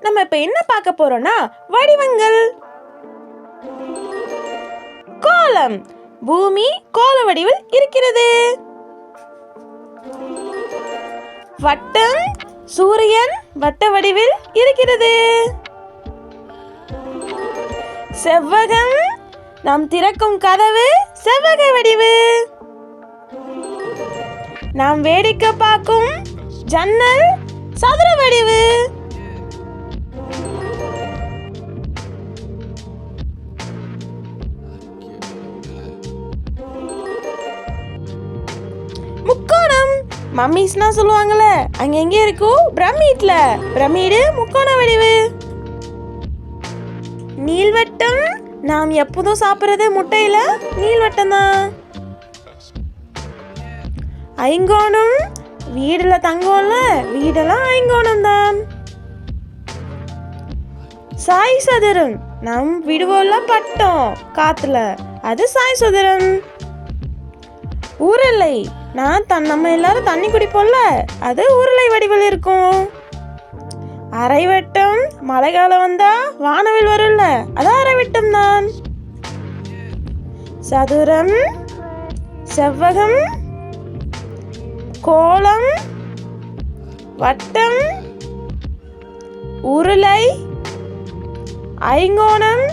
நம்ம இப்ப என்ன பார்க்க போறோம்னா வடிவங்கள். கோலம். பூமி கோல வடிவில் இருக்கிறது. வட்டம் சூரியன் வட்ட வடிவில் இருக்கிறது. செவ்வகம் நாம் திறக்கும் கதவு செவ்வக வடிவு. நாம் வேடிக்கை பார்க்கும் ஜன்னல் சதுர வடிவு. முக்கோணம். மம்மிஸ்னா சொல்லுவாங்கல்ல அங்க எங்க இருக்கும் பிரமிட்ல. பிரமிடு முக்கோண வடிவு. நீள்வட்டம் நாம் எப்போதும் சாப்பிட்றது முட்டையில நீள்வட்டம் தான் ஐங்கோணம் வீடுல தங்கம்ல வீடெல்லாம் ஐங்கோணம் தான் சாய் சதுரம் நம் விடுவோம்ல பட்டம் காத்துல. அது சாய் சதுரம். ஊரலை. நான் தன் நம்ம எல்லாரும் தண்ணி குடிப்போம்ல. அது உருளை வடிவில் இருக்கும். அரைவட்டம் மழை காலம் வந்தா வானவில் வரும்ல. அது அரைவட்டம் தான். சதுரம் செவ்வகம் கோலம் வட்டம் உருளை ஐங்கோணம்